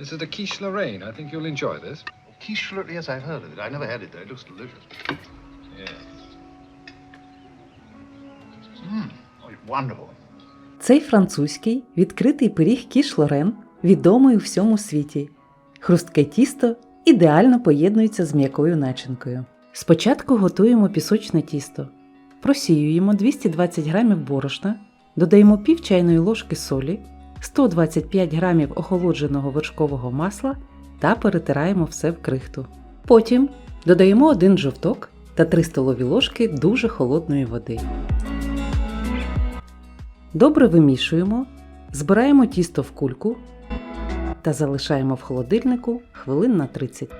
This is a quiche Lorraine. I think you'll enjoy this. Quiche Fleur- yes, I've heard of it. I never had it though. It looks delicious. Yeah. Oh, it's wonderful. Цей французький відкритий пиріг кіш Лорен відомий у всьому світі. Хрустке тісто ідеально поєднується з м'якою начинкою. Спочатку готуємо пісочне тісто. Просіюємо 220 г борошна, додаємо пів чайної ложки солі, 125 г охолодженого вершкового масла та перетираємо все в крихту. Потім додаємо один жовток та 3 столові ложки дуже холодної води. Добре вимішуємо, збираємо тісто в кульку та залишаємо в холодильнику хвилин на 30.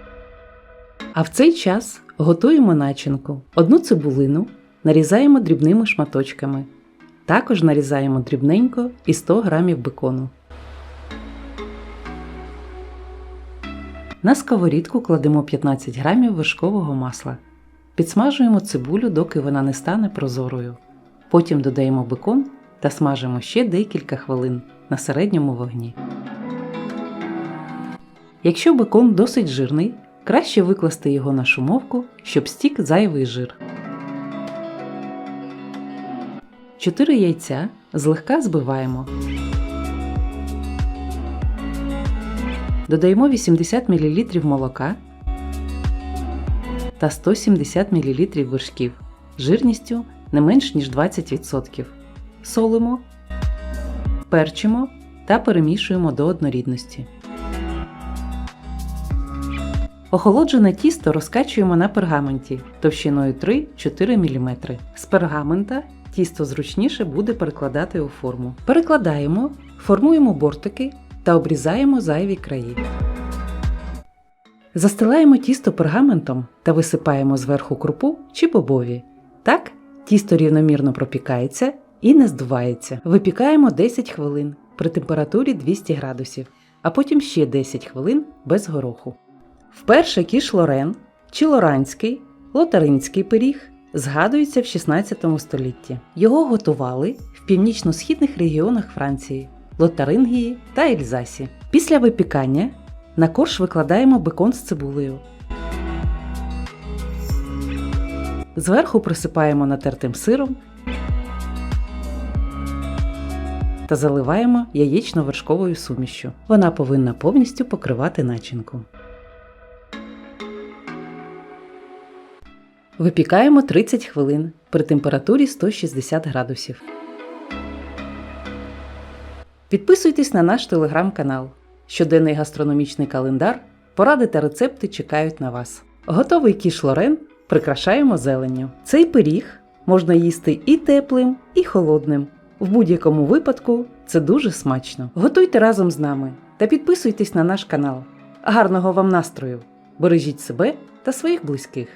А в цей час готуємо начинку. Одну цибулину нарізаємо дрібними шматочками. Також нарізаємо дрібненько і 100 г бекону. На сковорідку кладемо 15 г вершкового масла. Підсмажуємо цибулю, доки вона не стане прозорою. Потім додаємо бекон та смажимо ще декілька хвилин на середньому вогні. Якщо бекон досить жирний, краще викласти його на шумовку, щоб стік зайвий жир. 4 яйця злегка збиваємо. Додаємо 80 мл молока та 170 мл вершків жирністю не менш ніж 20%. Солимо, перчимо та перемішуємо до однорідності. Охолоджене тісто розкачуємо на пергаменті товщиною 3-4 мм. З пергамента тісто зручніше буде перекладати у форму. Перекладаємо, формуємо бортики та обрізаємо зайві краї. Застилаємо тісто пергаментом та висипаємо зверху крупу чи бобові. Так тісто рівномірно пропікається і не здувається. Випікаємо 10 хвилин при температурі 200 градусів, а потім ще 10 хвилин без гороху. Вперше кіш Лорен чи лоранський, лотаринський пиріг згадується в 16 столітті. Його готували в північно-східних регіонах Франції, Лотарингії та Ельзасі. Після випікання на корж викладаємо бекон з цибулею. Зверху присипаємо натертим сиром та заливаємо яєчно-вершковою сумішшю. Вона повинна повністю покривати начинку. Випікаємо 30 хвилин при температурі 160 градусів. Підписуйтесь на наш телеграм-канал. Щоденний гастрономічний календар, поради та рецепти чекають на вас. Готовий кіш Лорен прикрашаємо зеленню. Цей пиріг можна їсти і теплим, і холодним. В будь-якому випадку це дуже смачно. Готуйте разом з нами та підписуйтесь на наш канал. Гарного вам настрою! Бережіть себе та своїх близьких!